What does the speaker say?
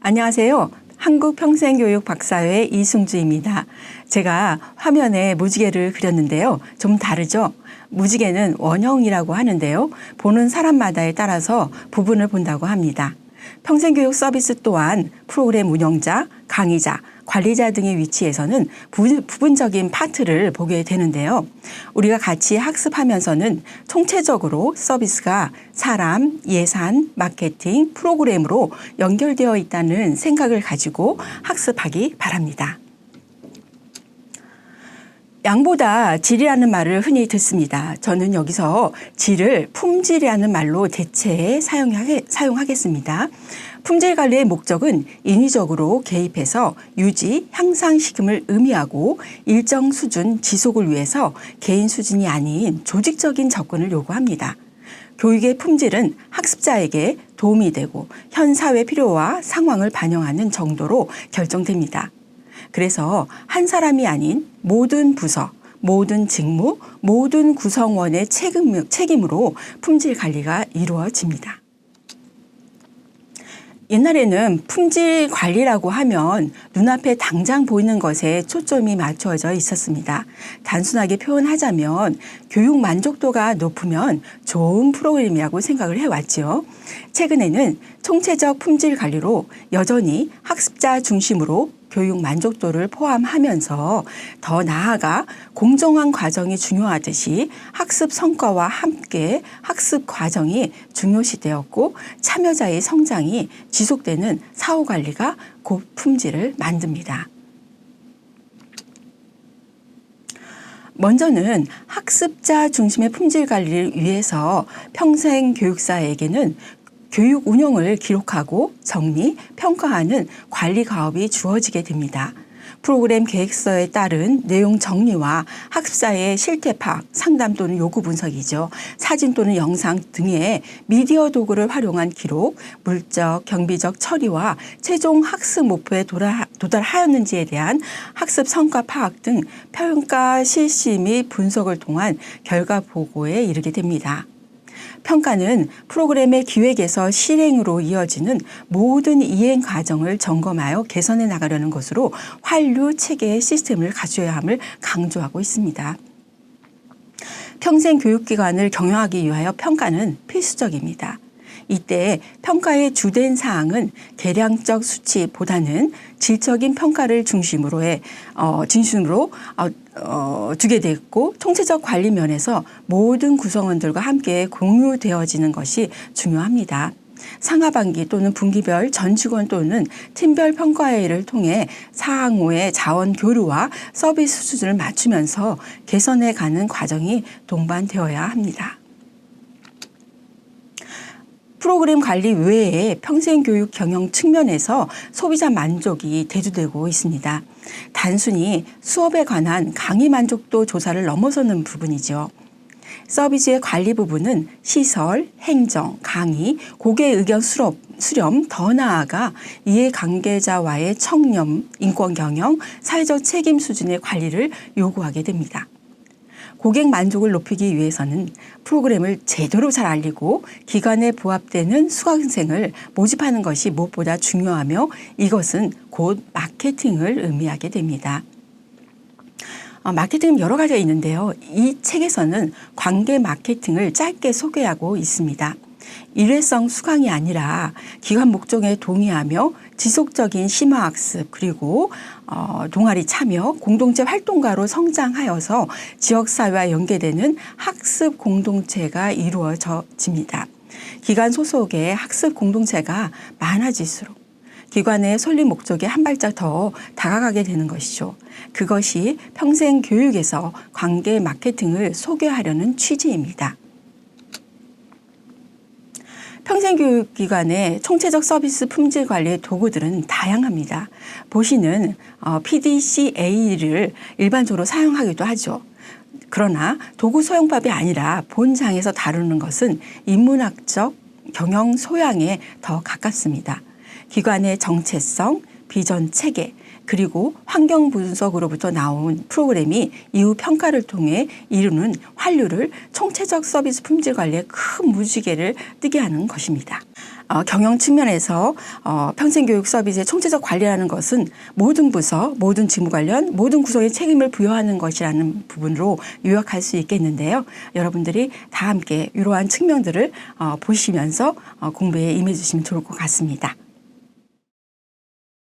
안녕하세요. 한국평생교육 박사회 이승주입니다. 제가 화면에 무지개를 그렸는데요. 좀 다르죠? 무지개는 원형이라고 하는데요. 보는 사람마다에 따라서 부분을 본다고 합니다. 평생교육 서비스 또한 프로그램 운영자, 강의자, 관리자 등의 위치에서는 부- 부분적인 파트를 보게 되는데요. 우리가 같이 학습하면서는 총체적으로 서비스가 사람, 예산, 마케팅, 프로그램으로 연결되어 있다는 생각을 가지고 학습하기 바랍니다. 양보다 질이라는 말을 흔히 듣습니다. 저는 여기서 질을 품질이라는 말로 대체해 사용하게, 사용하겠습니다. 품질 관리의 목적은 인위적으로 개입해서 유지, 향상시킴을 의미하고 일정 수준 지속을 위해서 개인 수준이 아닌 조직적인 접근을 요구합니다. 교육의 품질은 학습자에게 도움이 되고 현 사회 필요와 상황을 반영하는 정도로 결정됩니다. 그래서 한 사람이 아닌 모든 부서, 모든 직무, 모든 구성원의 책임, 책임으로 품질 관리가 이루어집니다. 옛날에는 품질 관리라고 하면 눈앞에 당장 보이는 것에 초점이 맞춰져 있었습니다. 단순하게 표현하자면 교육 만족도가 높으면 좋은 프로그램이라고 생각을 해왔죠. 최근에는 총체적 품질 관리로 여전히 학습자 중심으로 교육 만족도를 포함하면서 더 나아가 공정한 과정이 중요하듯이 학습 성과와 함께 학습 과정이 중요시되었고 참여자의 성장이 지속되는 사후 관리가 고품질을 만듭니다. 먼저는 학습자 중심의 품질 관리를 위해서 평생 교육사에게는 교육 운영을 기록하고 정리, 평가하는 관리 가업이 주어지게 됩니다. 프로그램 계획서에 따른 내용 정리와 학습자의 실태 파악, 상담 또는 요구 분석이죠. 사진 또는 영상 등의 미디어 도구를 활용한 기록, 물적, 경비적 처리와 최종 학습 목표에 도달하였는지에 대한 학습 성과 파악 등 평가 실시 및 분석을 통한 결과 보고에 이르게 됩니다. 평가는 프로그램의 기획에서 실행으로 이어지는 모든 이행 과정을 점검하여 개선해 나가려는 것으로 환류 체계의 시스템을 갖춰야 함을 강조하고 있습니다. 평생 교육기관을 경영하기 위하여 평가는 필수적입니다. 이때 평가의 주된 사항은 계량적 수치보다는 질적인 평가를 중심으로 해 어, 진심으로 어, 어, 두게 됐고 통체적 관리 면에서 모든 구성원들과 함께 공유되어지는 것이 중요합니다. 상하반기 또는 분기별 전 직원 또는 팀별 평가회의를 통해 사항호의 자원 교류와 서비스 수준을 맞추면서 개선해 가는 과정이 동반되어야 합니다. 프로그램 관리 외에 평생 교육 경영 측면에서 소비자 만족이 대두되고 있습니다. 단순히 수업에 관한 강의 만족도 조사를 넘어서는 부분이죠. 서비스의 관리 부분은 시설, 행정, 강의, 고객 의견 수렴, 수렴, 더 나아가 이해관계자와의 청렴, 인권 경영, 사회적 책임 수준의 관리를 요구하게 됩니다. 고객 만족을 높이기 위해서는 프로그램을 제대로 잘 알리고 기관에 부합되는 수강생을 모집하는 것이 무엇보다 중요하며 이것은 곧 마케팅을 의미하게 됩니다. 어, 마케팅은 여러 가지가 있는데요. 이 책에서는 관계 마케팅을 짧게 소개하고 있습니다. 일회성 수강이 아니라 기관 목적에 동의하며 지속적인 심화학습 그리고 어, 동아리 참여 공동체 활동가로 성장하여서 지역사회와 연계되는 학습 공동체가 이루어집니다. 기관 소속의 학습 공동체가 많아질수록 기관의 설립 목적에 한 발짝 더 다가가게 되는 것이죠. 그것이 평생 교육에서 관계 마케팅을 소개하려는 취지입니다. 평생교육기관의 총체적 서비스 품질 관리의 도구들은 다양합니다. 보시는 어, PDCA를 일반적으로 사용하기도 하죠. 그러나 도구 소용법이 아니라 본장에서 다루는 것은 인문학적 경영 소양에 더 가깝습니다. 기관의 정체성, 비전 체계, 그리고 환경 분석으로부터 나온 프로그램이 이후 평가를 통해 이루는 환류를 총체적 서비스 품질 관리에 큰 무지개를 뜨게 하는 것입니다. 어, 경영 측면에서 어, 평생교육 서비스의 총체적 관리라는 것은 모든 부서, 모든 직무 관련, 모든 구성에 책임을 부여하는 것이라는 부분으로 요약할 수 있겠는데요. 여러분들이 다 함께 이러한 측면들을 어, 보시면서 어, 공부에 임해 주시면 좋을 것 같습니다.